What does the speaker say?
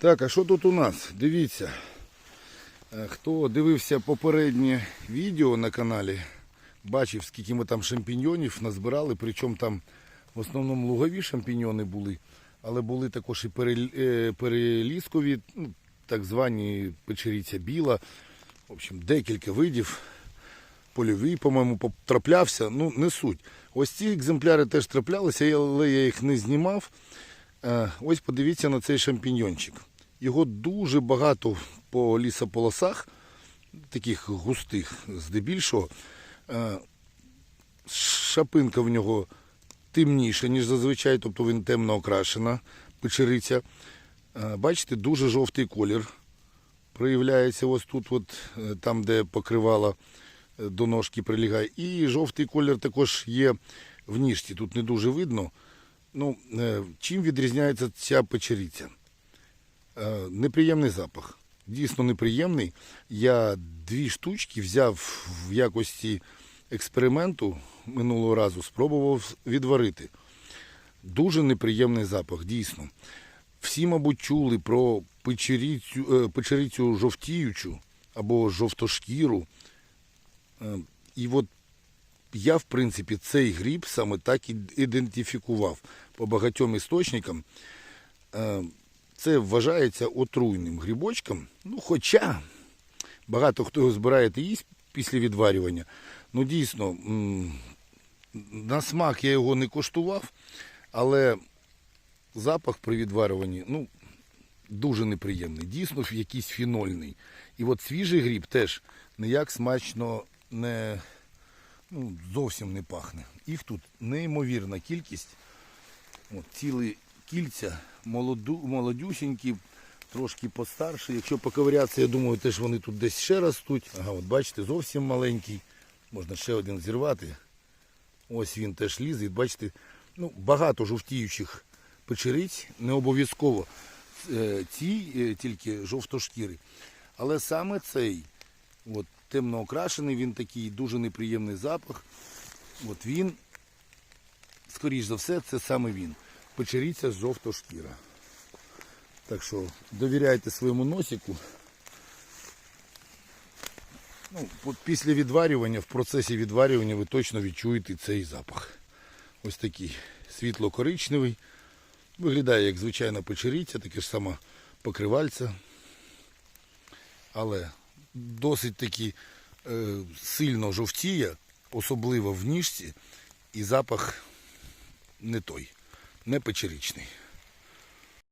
Так, а що тут у нас? Дивіться. Е, Хто дивився попереднє відео на каналі, бачив, скільки ми там шампіньйонів назбирали, причому там в основному лугові шампіньйони були, але були також і перел- е, ну, так звані печериця біла. В общем, декілька видів. Польовий, по-моєму, поп- траплявся. Ну, не суть. Ось ці екземпляри теж траплялися, але я їх не знімав. Е, Ось подивіться на цей шампіньйончик. Його дуже багато по лісополосах, таких густих, здебільшого. Е, Шапинка в нього темніша, ніж зазвичай, тобто він темно окрашена, печериця. Е, Бачите, дуже жовтий колір проявляється ось тут, от, е, там, де покривало до ножки прилягає. І жовтий колір також є в ніжці. Тут не дуже видно. Ну, чим відрізняється ця печериця? Е, Неприємний запах. Дійсно неприємний. Я дві штучки взяв в якості експерименту минулого разу, спробував відварити. Дуже неприємний запах, дійсно. Всі, мабуть, чули про печерицю, е, печерицю жовтіючу або жовтошкіру. Е, І от я, в принципі, цей гриб саме так і ідентифікував по багатьом істочникам. Це вважається отруйним грибочком. Ну, хоча багато хто його збирає та їсть після відварювання. Ну, дійсно, на смак я його не коштував, але запах при відварюванні ну, дуже неприємний. Дійсно, якийсь фінольний. І от свіжий гриб теж ніяк смачно не, ну, зовсім не пахне. Їх тут неймовірна кількість. От, цілі кільця, молоду, молодюсінькі, трошки постарші. Якщо поковирятися, я думаю, теж вони тут десь ще ростуть. Ага, от бачите, зовсім маленький. Можна ще один зірвати. Ось він теж лізе. Бачите, ну, багато жовтіючих печериць, не обов'язково е, ці е, тільки жовтошкіри. Але саме цей от, темно окрашений, він такий дуже неприємний запах. От він, скоріш за все, це саме він. Печериця жовтошкіра. Так що довіряйте своєму носику. Ну, після відварювання, в процесі відварювання ви точно відчуєте цей запах. Ось такий світло-коричневий. Виглядає як звичайна печериця, таке ж саме покривальця. Але досить таки е, сильно жовтіє, особливо в ніжці, і запах не той, не печеричний.